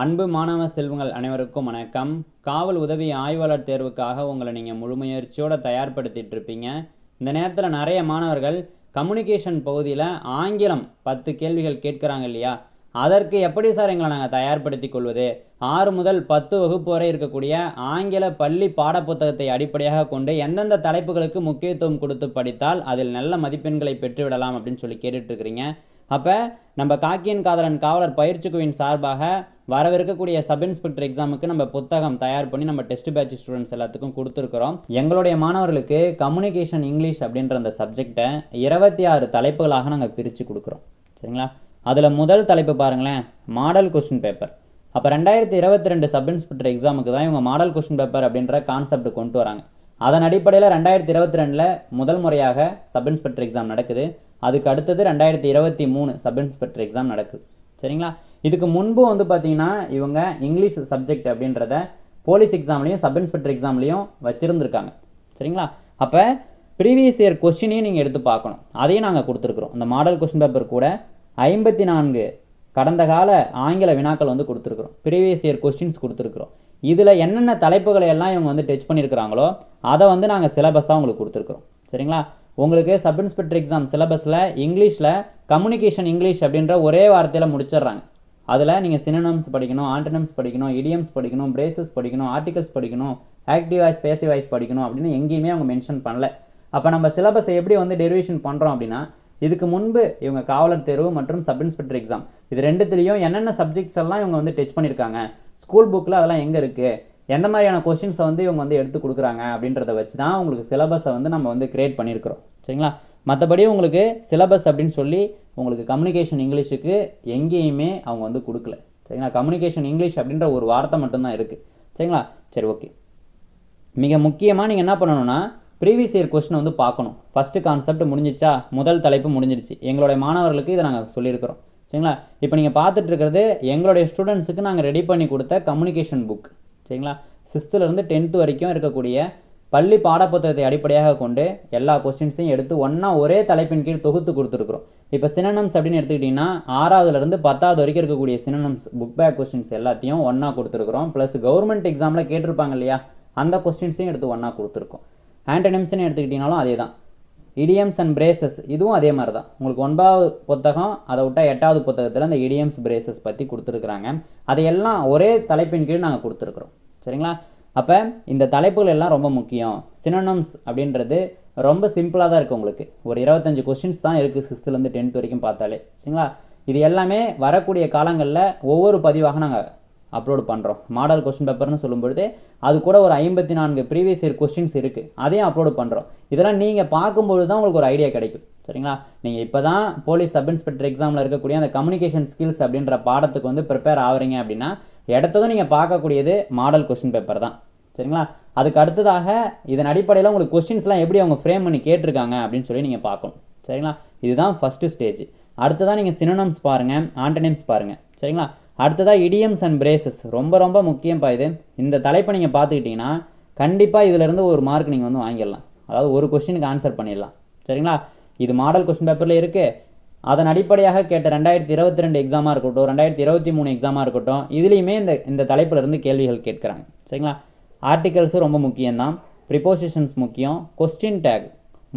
அன்பு மாணவ செல்வங்கள் அனைவருக்கும் வணக்கம். காவல் உதவி ஆய்வாளர் தேர்வுக்காக உங்களை நீங்கள் முழுமுயற்சியோடு தயார்படுத்திட்டு இருப்பீங்க. இந்த நேரத்தில் நிறைய மாணவர்கள் கம்யூனிகேஷன் பகுதியில் ஆங்கிலம் பத்து கேள்விகள் கேட்குறாங்க இல்லையா? அதற்கு எப்படி சார் எங்களை நாங்கள் தயார்படுத்திக் கொள்வது? ஆறு முதல் பத்து வகுப்பு வரை இருக்கக்கூடிய ஆங்கில பள்ளி பாடப்புத்தகத்தை அடிப்படையாக கொண்டு எந்தெந்த தலைப்புகளுக்கு முக்கியத்துவம் கொடுத்து படித்தால் அதில் நல்ல மதிப்பெண்களை பெற்றுவிடலாம் அப்படின்னு சொல்லி கேட்டுட்டு இருக்கிறீங்க. அப்போ நம்ம காக்கியன் காதலன் காவலர் பயிற்சிக்குவின் சார்பாக வரவிருக்கக்கூடிய சப் இன்ஸ்பெக்டர் எக்ஸாமுக்கு நம்ம புத்தகம் தயார் பண்ணி நம்ம டெஸ்ட் பேட்ச் ஸ்டூடெண்ட்ஸ் எல்லாத்துக்கும் கொடுத்துருக்குறோம். எங்களுடைய மாணவர்களுக்கு கம்யூனிகேஷன் இங்கிலீஷ் அப்படின்ற அந்த சப்ஜெக்டை இருபத்தி ஆறு தலைப்புகளாக நாங்கள் பிரித்து கொடுக்குறோம். சரிங்களா? அதில் முதல் தலைப்பு பாருங்களேன் மாடல் கொஸ்டின் பேப்பர் அப்போ ரெண்டாயிரத்தி இருபத்தி ரெண்டு சப் இன்ஸ்பெக்டர் எக்ஸாமுக்கு தான் இவங்க மாடல் கொஸ்டின் பேப்பர் அப்படின்ற கான்செப்ட் கொண்டு வராங்க. அதன் அடிப்படையில் ரெண்டாயிரத்தி இருபத்தி ரெண்டில் முதல் முறையாக சப் இன்ஸ்பெக்டர் எக்ஸாம் நடக்குது. அதுக்கு அடுத்தது ரெண்டாயிரத்தி இருபத்தி மூணு சப் இன்ஸ்பெக்டர் எக்ஸாம் நடக்குது. சரிங்களா? இதுக்கு முன்பு வந்து பார்த்தீங்கன்னா இவங்க இங்கிலீஷ் சப்ஜெக்ட் அப்படின்றத போலீஸ் எக்ஸாம்லேயும் சப் இன்ஸ்பெக்டர் எக்ஸாம்லேயும் வச்சுருந்துருக்காங்க. சரிங்களா? அப்போ ப்ரீவியஸ் இயர் கொஷினையும் நீங்கள் எடுத்து பார்க்கணும். அதையும் நாங்கள் கொடுத்துருக்குறோம். இந்த மாடல் கொஸ்டின் பேப்பர் கூட ஐம்பத்தி நான்கு கடந்த கால ஆங்கில வினாக்கள் வந்து கொடுத்துருக்குறோம். ப்ரீவியஸ் இயர் கொஸ்டின்ஸ் கொடுத்துருக்குறோம். இதில் என்னென்ன தலைப்புகளை எல்லாம் இவங்க வந்து டச் பண்ணியிருக்கிறாங்களோ அதை வந்து நாங்கள் சிலபஸாக உங்களுக்கு கொடுத்துருக்குறோம். சரிங்களா? உங்களுக்கு சப் இன்ஸ்பெக்டர் எக்ஸாம் சிலபஸில் இங்கிலீஷில் கம்யூனிகேஷன் இங்கிலீஷ் அப்படின்ற ஒரே வார்த்தையில் முடிச்சிடுறாங்க. அதில் நீங்கள் சினனம்ஸ் படிக்கணும் ஆண்டனம்ஸ் படிக்கணும் இடியம்ஸ் படிக்கணும் பிரேசஸ் படிக்கணும் ஆர்டிகல்ஸ் படிக்கணும் ஆக்டிவ் வாய்ஸ் பேசிவ் வாய்ஸ் படிக்கணும் அப்படின்னு எங்கேயுமே அவங்க மென்ஷன் பண்ணல. அப்போ நம்ம சிலபஸை எப்படி வந்து டெரிவேஷன் பண்ணுறோம் அப்படின்னா இதுக்கு முன்பு இவங்க காவலர் தேர்வு மற்றும் சப் இன்ஸ்பெக்டர் எக்ஸாம் இது ரெண்டுத்துலேயும் என்னென்ன சப்ஜெக்ட்ஸ் எல்லாம் இவங்க வந்து டச் பண்ணியிருக்காங்க ஸ்கூல் புக்கில் அதெல்லாம் எங்கே இருக்குது எந்த மாதிரியான கொஷின்ஸை வந்து இவங்க வந்து எடுத்து கொடுக்குறாங்க அப்படின்றத வச்சு தான் உங்களுக்கு சிலபஸை வந்து நம்ம வந்து கிரியேட் பண்ணியிருக்கிறோம். சரிங்களா? மற்றபடி உங்களுக்கு சிலபஸ் அப்படின்னு சொல்லி உங்களுக்கு கம்யூனிகேஷன் இங்கிலீஷுக்கு எங்கேயுமே அவங்க வந்து கொடுக்கல. சரிங்களா? கம்யூனிகேஷன் இங்கிலீஷ் அப்படின்ற ஒரு வார்த்தை மட்டும்தான் இருக்குது சரிங்களா? சரி ஓகே மிக முக்கியமாக நீங்கள் என்ன பண்ணணும்னா ப்ரீவியஸ் இயர் கொஸ்டினை வந்து பார்க்கணும். ஃபஸ்ட்டு கான்செப்ட் முடிஞ்சிச்சா? முதல் தலைப்பு முடிஞ்சிருச்சு. எங்களுடைய மாணவர்களுக்கு இதை நாங்கள் சொல்லியிருக்கிறோம். சரிங்களா? இப்போ நீங்கள் பார்த்துட்ருக்கிறது எங்களுடைய ஸ்டூடெண்ட்ஸுக்கு நாங்கள் ரெடி பண்ணி கொடுத்த கம்யூனிகேஷன் புக் சரிங்களா? சிக்ஸ்த்துலேருந்து டென்த்து வரைக்கும் இருக்கக்கூடிய பள்ளி பாடப்புத்தகத்தை அடிப்படையாக கொண்டு எல்லா கொஸ்டின்ஸையும் எடுத்து ஒன்றா ஒரே தலைப்பின் கீழ் தொகுத்து கொடுத்துருக்குறோம். இப்போ சினனம்ஸ் அப்படின்னு எடுத்துக்கிட்டிங்கன்னா ஆறாவதுலேருந்து பத்தாவது வரைக்கும் இருக்கக்கூடிய சினனம்ஸ் புக் பேக் கொஸ்டின்ஸ் எல்லாத்தையும் ஒன்றா கொடுத்துருக்குறோம். ப்ளஸ் கவர்மெண்ட் எக்ஸாமில் கேட்டிருப்பாங்க இல்லையா? அந்த கொஸ்டின்ஸையும் எடுத்து ஒன்றா கொடுத்துருக்கோம். ஆண்டனிம்ஸ்னு எடுத்துக்கிட்டிங்கனாலும் அதே தான் இடியம்ஸ் அண்ட் பிரேசஸ் இதுவும் அதே மாதிரி தான் உங்களுக்கு ஒன்பதாவது புத்தகம் அதை விட்டால் எட்டாவது புத்தகத்தில் அந்த இடியம்ஸ் பிரேசஸ் பற்றி கொடுத்துருக்குறாங்க. அதையெல்லாம் ஒரே தலைப்பின் கீழ் நாங்கள் கொடுத்துருக்குறோம். சரிங்களா? அப்போ இந்த தலைப்புகள் எல்லாம் ரொம்ப முக்கியம். சினோனம்ஸ் அப்படின்றது ரொம்ப சிம்பிளாக தான் இருக்குது உங்களுக்கு. ஒரு இருபத்தஞ்சு கொஷின்ஸ் தான் இருக்குது சிக்ஸ்த்துலேருந்து டென்த் வரைக்கும் பார்த்தாலே. சரிங்களா? இது எல்லாமே வரக்கூடிய காலங்களில் ஒவ்வொரு பதிவாக நாங்கள் அப்லோட் பண்ணுறோம் மாடல் கொஸ்டின் பேப்பர்னு சொல்லும்பொழுது அது கூட ஒரு ஐம்பத்தி நான்கு ப்ரீவியஸ் இயர் கொஸ்டின்ஸ் இருக்குது அதையும் அப்லோட் பண்ணுறோம் இதெல்லாம் நீங்கள் பார்க்கும்போது தான் உங்களுக்கு ஒரு ஐடியா கிடைக்கும். சரிங்களா? நீங்கள் இப்போ தான் போலீஸ் சப் இன்ஸ்பெக்டர் எக்ஸாமில் இருக்கக்கூடிய அந்த கம்யூனிகேஷன் ஸ்கில்ஸ் அப்படின்ற பாடத்துக்கு வந்து ப்ரிப்பேர் ஆகுறீங்க அப்படின்னா எடுத்ததும் நீங்கள் பார்க்கக்கூடியது மாடல் கொஸ்டின் பேப்பர் தான். சரிங்களா? அதுக்கு அடுத்ததாக இதன் அடிப்படையில் உங்களுக்கு கொஸ்டின்ஸ்லாம் எப்படி அவங்க ஃப்ரேம் பண்ணி கேட்டிருக்காங்க அப்படின்னு சொல்லி நீங்கள் பார்க்கணும். சரிங்களா? இதுதான் ஃபஸ்ட்டு ஸ்டேஜ் அடுத்ததாக நீங்கள் சினோனம்ஸ் பாருங்கள் ஆண்டனிம்ஸ் பாருங்கள் சரிங்களா? அடுத்ததாக இடியம்ஸ் அண்ட் பிரேசஸ் ரொம்ப ரொம்ப முக்கியம்ப்பா இது. இந்த தலைப்பை நீங்கள் பார்த்துக்கிட்டிங்கன்னா கண்டிப்பாக இதிலேருந்து ஒரு மார்க் நீங்கள் வந்து வாங்கிடலாம். அதாவது ஒரு கொஸ்டினுக்கு ஆன்சர் பண்ணிடலாம். சரிங்களா? இது மாடல் கொஸ்டின் பேப்பரில் இருக்குது அதன் அடிப்படையாக கேட்ட ரெண்டாயிரத்தி இருபத்தி ரெண்டு எக்ஸாமாக இருக்கட்டும் ரெண்டாயிரத்தி இருபத்தி மூணு எக்ஸாமாக இருக்கட்டும் இதுலேயுமே இந்த இந்த தலைப்பில் இருந்து கேள்விகள் கேட்குறாங்க. சரிங்களா? ஆர்டிகல்ஸும் ரொம்ப முக்கியம்தான். ப்ரிப்போசிஷன்ஸ் முக்கியம். Question tag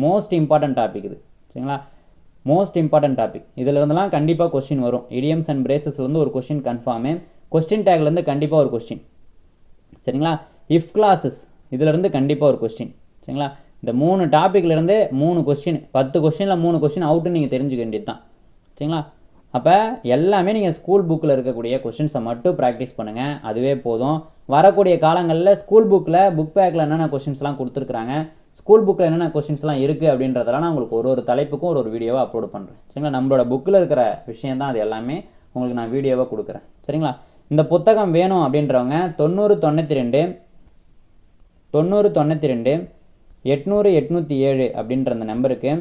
most important topic இது. சரிங்களா? மோஸ்ட் இம்பார்ட்டன்ட் டாபிக் இதில் இருந்தெல்லாம் கண்டிப்பாக கொஸ்டின் வரும் இடியம்ஸ் அண்ட் பிரேசஸ்லேருந்து ஒரு கொஸ்டின் கன்ஃபார்மு கொஸ்டின் டேக்லேருந்து கண்டிப்பாக ஒரு கொஸ்டின் சரிங்களா? இஃப் கிளாஸஸ் இதிலிருந்து கண்டிப்பாக ஒரு கொஸ்டின் சரிங்களா? இந்த மூணு டாப்பிக்லேருந்து மூணு கொஸ்டின் பத்து கொஸ்டினில் மூணு கொஸ்டின் அவுட்டுன்னு நீங்கள் தெரிஞ்சுக்க வேண்டியது தான் சரிங்களா? அப்போ எல்லாமே நீங்கள் ஸ்கூல் புக்கில் இருக்கக்கூடிய கொஷின்ஸை மட்டும் ப்ராக்டிஸ் பண்ணுங்கள் அதுவே போதும். வரக்கூடிய காலங்களில் ஸ்கூல் புக்கில் புக் பேக்கில் என்னென்ன கொஷின்ஸ்லாம் கொடுத்துருக்குறாங்க? ஸ்கூல் புக்கில் என்னென்ன கொஷின்ஸ்லாம் இருக்குது அப்படின்றதெல்லாம் நான் உங்களுக்கு ஒரு ஒரு தலைப்புக்கும் ஒரு ஒரு வீடியோவாக அப்லோட் பண்ணுறேன் சரிங்களா? நம்மளோட புக்கில் இருக்கிற விஷயம் தான் அது எல்லாமே உங்களுக்கு நான் வீடியோவாக கொடுக்குறேன். சரிங்களா? இந்த புத்தகம் வேணும் அப்படின்றவங்க தொண்ணூறு தொண்ணூற்றி ரெண்டு தொண்ணூறு தொண்ணூற்றி ரெண்டு எட்நூறு எட்நூற்றி ஏழு அப்படின்ற அந்த நம்பருக்கு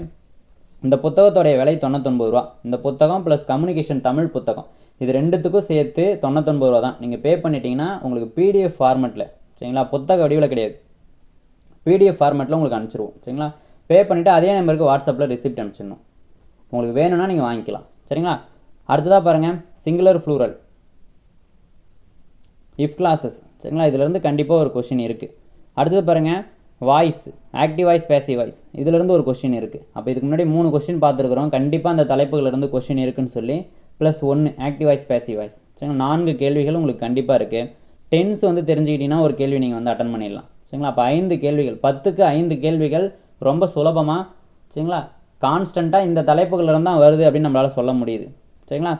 இந்த புத்தகத்தோடைய விலை தொண்ணூத்தொன்பது ரூபா. இந்த புத்தகம் ப்ளஸ் கம்யூனிகேஷன் தமிழ் புத்தகம். இது ரெண்டுத்துக்கும் சேர்த்து தொண்ணூத்தொன்பது ரூபா தான். நீங்கள் பே பண்ணிட்டீங்கன்னா உங்களுக்கு பிடிஎஃப் ஃபார்மெட்டில் சரிங்களா? புத்தக வடிவில் கிடையாது. பிடிஎஃப் ஃபார்மெட்டில் உங்களுக்கு அனுப்பிச்சிருவோம். சரிங்களா? பே பண்ணிவிட்டு அதே நம்பருக்கு வாட்ஸ்அப்பில் ரிசிப்ட் அனுப்பிச்சிடணும். உங்களுக்கு வேணும்னா நீங்கள் வாங்கிக்கலாம். சரிங்களா? அடுத்ததாக பாருங்கள் சிங்குலர் ஃப்ளூரல் இஃப் கிளாஸஸ் சரிங்களா? இதுலேருந்து கண்டிப்பாக ஒரு கொஷின் இருக்குது அடுத்தது பாருங்கள் voice active voice passive voice இதிலேருந்து ஒரு கொஷின் இருக்குது அப்போ இதுக்கு முன்னாடி மூணு கொஷின் பார்த்துருக்குறோம். கண்டிப்பாக அந்த தலைப்புகளிலேருந்து கொஷின் இருக்குன்னு சொல்லி ப்ளஸ் ஒன்று ஆக்டிவ் வாய்ஸ் பேசிவ் வாய்ஸ் சரிங்களா? நான்கு கேள்விகள் உங்களுக்கு கண்டிப்பாக இருக்குது டென்ஸ் வந்து தெரிஞ்சுக்கிட்டீங்கன்னா ஒரு கேள்வி நீங்கள் வந்து அட்டன் பண்ணிடலாம். சரிங்களா? அப்போ ஐந்து கேள்விகள் பத்துக்கு ஐந்து கேள்விகள் ரொம்ப சுலபமாக சரிங்களா? கான்ஸ்டண்ட்டாக இந்த தலைப்புகளிலிருந்து தான் வருது அப்படின்னு நம்மளால் சொல்ல முடியுது. சரிங்களா?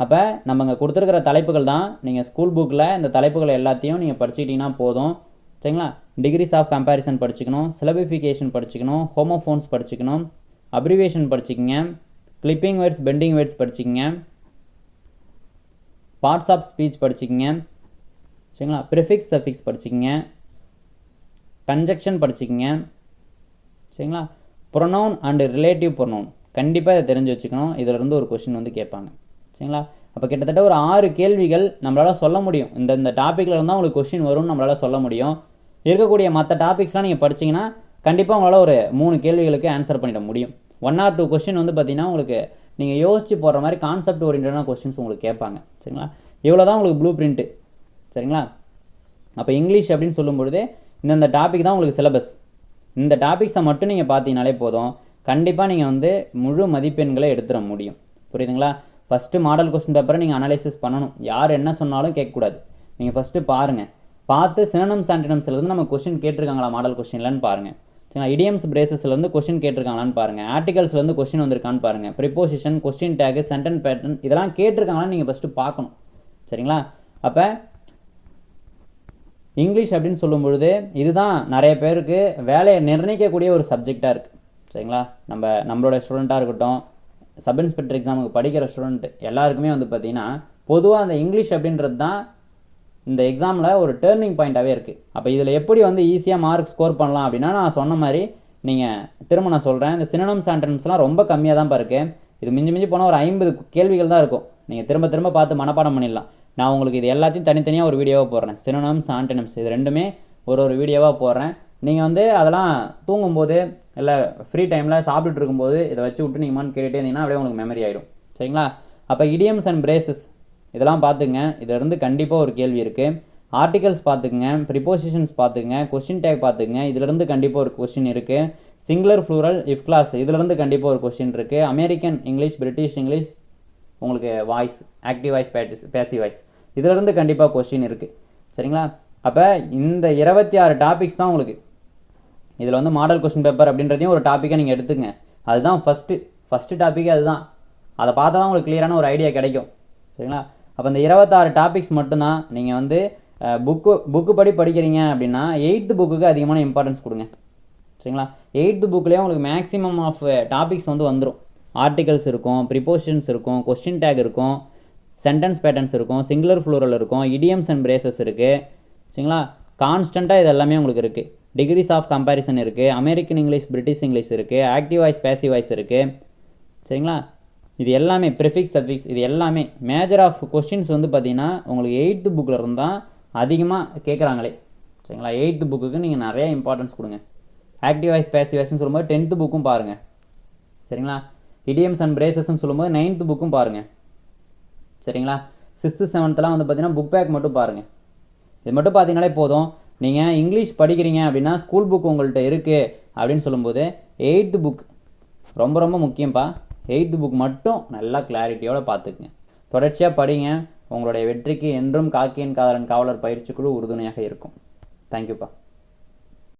அப்போ நம்ம இங்கே கொடுத்துருக்கிற தலைப்புகள் தான் நீங்கள் ஸ்கூல் புக்கில் இந்த தலைப்புகள் எல்லாத்தையும் நீங்கள் படிச்சுக்கிட்டிங்கன்னா போதும். சரிங்களா? டிகிரிஸ் ஆஃப் கம்பேரிசன் படிச்சுக்கணும் சிலபிஃபிகேஷன் படிச்சுக்கணும் ஹோமோஃபோன்ஸ் படிச்சுக்கணும் அப்ரிவேஷன் படிச்சுக்கோங்க கிளிப்பிங் வேர்ட்ஸ் பெண்டிங் வேர்ட்ஸ் படிச்சுக்கோங்க பார்ட்ஸ் ஆஃப் ஸ்பீச் படிச்சுக்கோங்க சரிங்களா? ப்ரிஃபிக்ஸ் சஃபிக்ஸ் படிச்சுக்கோங்க கன்ஜெக்ஷன் படிச்சுக்கிங்க. சரிங்களா? ப்ரொனவுன் அண்டு ரிலேட்டிவ் ப்ரொனவுன் கண்டிப்பாக இதை தெரிஞ்சு வச்சுக்கணும். இதிலிருந்து ஒரு கொஷின் வந்து கேட்பாங்க. சரிங்களா? அப்போ கிட்டத்தட்ட ஒரு ஆறு கேள்விகள் நம்மளால் சொல்ல முடியும். இந்த இந்த டாப்பிக்கில் இருந்தால் உங்களுக்கு கொஷின் வரும்னு நம்மளால் சொல்ல முடியும். இருக்கக்கூடிய மற்ற டாபிக்ஸ்லாம் நீங்கள் படிச்சீங்கன்னா கண்டிப்பாக உங்களால் ஒரு மூணு கேள்விகளுக்கு ஆன்சர் பண்ணிட முடியும். ஒன் ஆர் டூ கொஷின் வந்து பார்த்தீங்கன்னா உங்களுக்கு நீங்கள் யோசிச்சு போடுற மாதிரி கான்செப்ட் ஓரியன்டான கொஷின்ஸ் உங்களுக்கு கேட்பாங்க. சரிங்களா? இவ்வளோ தான் உங்களுக்கு ப்ளூ பிரிண்ட்டு சரிங்களா? அப்போ இங்கிலீஷ் அப்படின்னு சொல்லும்பொழுது இந்தந்த டாபிக் தான் உங்களுக்கு சிலபஸ் இந்த டாபிக்ஸை மட்டும் நீங்கள் பார்த்தீங்கனாலே போதும். கண்டிப்பாக நீங்கள் வந்து முழு மதிப்பெண்களை எடுத்துட முடியும். புரியுதுங்களா? ஃபஸ்ட்டு மாடல் கொஸ்டின் பேப்பரை நீங்கள் அனலைசிஸ் பண்ணணும். யார் என்ன சொன்னாலும் கேட்கக்கூடாது. நீங்கள் ஃபஸ்ட்டு பாருங்கள் பார்த்து சினனம்ஸ் ஆன்டினம்ஸ்லேருந்து நம்ம கொஸ்டின் கேட்டிருக்காங்களா? மாடல் கொஸ்டின்லன்னு பாருங்கள் சரிங்களா? இடியம்ஸ் பிரேசஸ்லேருந்து கொஸ்டின் கேட்டிருக்காங்களான்னு பாருங்கள் ஆர்டிகல்ஸ்லேருந்து கொஸ்டின் வந்திருக்கான்னு பாருங்கள் preposition question tag sentence pattern இதெல்லாம் கேட்டிருக்காங்களான்னு நீங்கள் ஃபஸ்ட்டு பார்க்கணும். சரிங்களா? அப்போ இங்கிலீஷ் அப்படின்னு சொல்லும்பொழுது இதுதான் நிறைய பேருக்கு வேலையை நிர்ணயிக்கக்கூடிய ஒரு சப்ஜெக்டாக இருக்குது சரிங்களா? நம்ம நம்மளோட ஸ்டூடெண்ட்டாக இருக்கட்டும் சப் இன்ஸ்பெக்டர் எக்ஸாமுக்கு படிக்கிற ஸ்டூடெண்ட் எல்லாருக்குமே வந்து பார்த்திங்கன்னா பொதுவாக அந்த இங்கிலீஷ் அப்படின்றது தான் இந்த எக்ஸாமில் ஒரு டேர்னிங் பாயிண்ட்டாகவே இருக்குது அப்போ இதில் எப்படி வந்து ஈஸியாக மார்க் ஸ்கோர் பண்ணலாம் அப்படின்னா நான் சொன்ன மாதிரி நீங்கள் திரும்ப நான் சொல்கிறேன் இந்த சினனம் சாண்டன்ஸ்லாம் ரொம்ப கம்மியாக தான் இருக்குது இது மிஞ்சி மிஞ்சி போனால் ஒரு ஐம்பது கேள்விகள் தான் இருக்கும். நீங்கள் திரும்ப திரும்ப பார்த்து மனப்பாடம் பண்ணிடலாம். நான் உங்களுக்கு இது எல்லாத்தையும் தனித்தனியாக ஒரு வீடியோவாக போடுறேன். சினோனம்ஸ் ஆண்டனம்ஸ் இது ரெண்டுமே ஒரு ஒரு வீடியோவாக போடுறேன். நீங்கள் வந்து அதெல்லாம் தூங்கும்போது இல்லை ஃப்ரீ டைமில் சாப்பிட்டுட்டு இருக்கும்போது இதை வச்சு விட்டு நீங்கள் கேட்டுகிட்டே இருந்தீங்கன்னா அப்படியே உங்களுக்கு மெமரி ஆகிடும் சரிங்களா? அப்போ இடியம்ஸ் அண்ட் பிரேசஸ் இதெல்லாம் பார்த்துங்க இதிலிருந்து கண்டிப்பாக ஒரு கேள்வி இருக்குது ஆர்டிகல்ஸ் பார்த்துக்குங்க ப்ரிப்போசிஷன்ஸ் பார்த்துங்க கொஸ்டின் டேக் பார்த்துங்க இதிலிருந்து கண்டிப்பாக ஒரு கொஸ்டின் இருக்குது சிங்குலர் ஃப்ளூரல் இஃப் கிளாஸ் இதிலிருந்து கண்டிப்பாக ஒரு கொஸ்டின் இருக்குது அமெரிக்கன் இங்கிலீஷ் பிரிட்டிஷ் இங்கிலீஷ் உங்களுக்கு வாய்ஸ் ஆக்டிவ் வாய்ஸ் பேட்டிஸ் பேசி வாய்ஸ் இதிலிருந்து கண்டிப்பாக கொஸ்டின் இருக்குது சரிங்களா? அப்போ இந்த இருபத்தி ஆறு டாபிக்ஸ் தான் உங்களுக்கு. இதில் வந்து மாடல் கொஸ்டின் பேப்பர் அப்படின்றதையும் ஒரு டாப்பிக்கை நீங்கள் எடுத்துங்க. அதுதான் ஃபஸ்ட்டு ஃபஸ்ட்டு டாப்பிக்கே அதுதான். அதை பார்த்தா தான் உங்களுக்கு கிளியரான ஒரு ஐடியா கிடைக்கும். சரிங்களா? அப்போ இந்த இருபத்தாறு டாபிக்ஸ் மட்டும்தான் நீங்கள் வந்து புக்கு புக்கு படி படிக்கிறீங்க அப்படின்னா எயித்து புக்குக்கு அதிகமான இம்பார்ட்டன்ஸ் கொடுங்க. சரிங்களா? எயித்து புக்லேயே உங்களுக்கு மேக்ஸிமம் ஆஃப் டாபிக்ஸ் வந்து வந்துடும் ஆர்டிகல்ஸ் இருக்கும் ப்ரிப்போஷன்ஸ் இருக்கும் கொஸ்டின் டேக் இருக்கும் சென்டென்ஸ் பேட்டர்ன்ஸ் இருக்கும் சிங்குலர் ஃப்ளூரல் இருக்கும் இடியம்ஸ் அண்ட் பிரேசஸ் இருக்குது சரிங்களா? கான்ஸ்டண்ட்டாக இது எல்லாமே உங்களுக்கு இருக்குது டிகிரிஸ் ஆஃப் கம்பேரிசன் இருக்குது அமெரிக்கன் இங்கிலீஷ் பிரிட்டிஷ் இங்கிலீஷ் இருக்குது ஆக்டிவ் வாய்ஸ் பேசிவ் வாய்ஸ் இருக்குது சரிங்களா? இது எல்லாமே ப்ரிஃபிக்ஸ் சஃபிக்ஸ் இது எல்லாமே. மேஜர் ஆஃப் கொஷின்ஸ் வந்து பார்த்தீங்கன்னா உங்களுக்கு எயித்து புக்கில் இருந்தால் அதிகமாக கேட்குறாங்களே சரிங்களா? எயித்து புக்குக்கு நீங்கள் நிறையா இம்பார்ட்டன்ஸ் கொடுங்க. ஆக்டிவ் வாய்ஸ் பேசிவ் வாய்ஸ்னு சொல்லும்போது டென்த்து புக்கும் பாருங்கள் சரிங்களா? இடியம்ஸ் அண்ட் பிரேசஸ்ன்னு சொல்லும்போது நைன்த்து புக்கும் பாருங்கள் சரிங்களா? சிக்ஸ்த்து செவன்த்தெலாம் வந்து பார்த்தீங்கன்னா புக் பேக் மட்டும் பாருங்கள் இது மட்டும் பார்த்தீங்கனாலே போதும். நீங்கள் இங்கிலீஷ் படிக்கிறீங்க அப்படின்னா ஸ்கூல் புக் உங்கள்கிட்ட இருக்குது அப்படின்னு சொல்லும்போது எயித்து புக் ரொம்ப ரொம்ப முக்கியம்ப்பா எயித்து புக் மட்டும் நல்லா கிளாரிட்டியோடு பார்த்துக்குங்க தொடர்ச்சியாக படிங்க. உங்களுடைய வெற்றிக்கு என்றும் காக்கியன் காதலன் காவலர் பயிற்சி குழு உறுதுணையாக இருக்கும். தேங்க்யூப்பா